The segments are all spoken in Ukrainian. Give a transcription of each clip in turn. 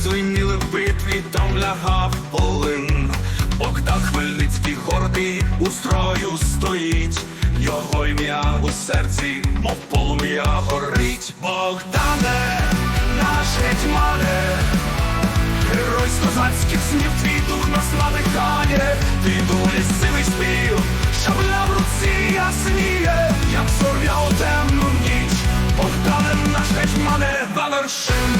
літвиніли в битві, там лягав полин. Богдан Хмельницький гордий у строю стоїть, його ім'я у серці, мов полум'я горить. Богдане, наш гетьмане, Герой з козацьких снів, твій дух нас надихає, ти долі сивий спів, шабля в руці ясніє, гетьмане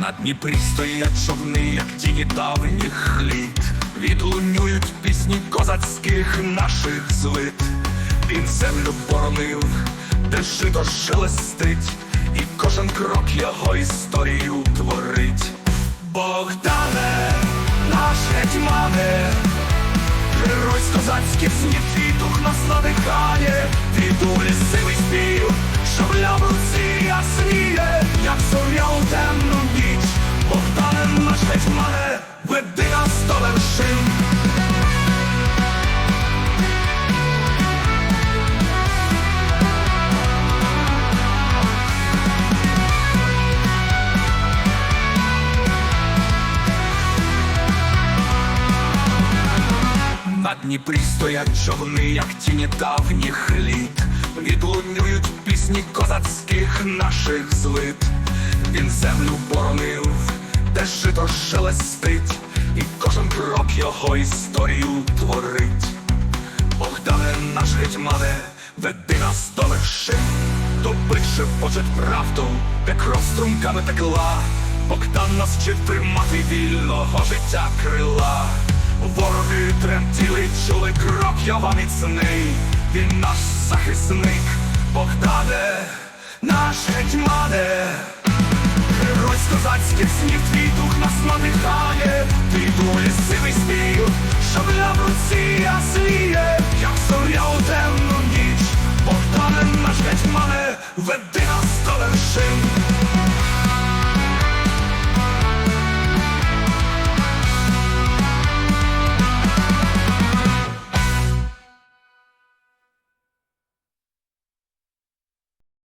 на Дніпрі стоять човни, як тіні давніх літ, відлунюють пісні козацьких наших звит. Він землю боронив, де жито шелестить, і кожен крок його історію творить. Богдане, наш гетьмане, Герой з козацьких снів, твій нас надихає, ти долі сивий спів, шабля в руці ясніє, як зоря у темну ніч, Богдане наш гетьмане, веди На Дніпрі стоять човни, як тіні давніх літ, відлунюють пісні козацьких наших звит. Він землю боронив, де жито шелестить, і кожен крок його історію творить. Богдане наш гетьмане, веди нас до вершин, добиче почет правду, де кров струмками текла. Богдан нас вчив тримати вільного життя крила. Вороги тремтіли, чули крок міцний, він наш захисник, Богдане, наш гетьмане. Герой з козацьких снів, твій дух нас надихає, твій долі сивий спів, шабля в руці ясніє, як зоря у темну ніч, Богдане наш гетьмане, веди нас до вершин.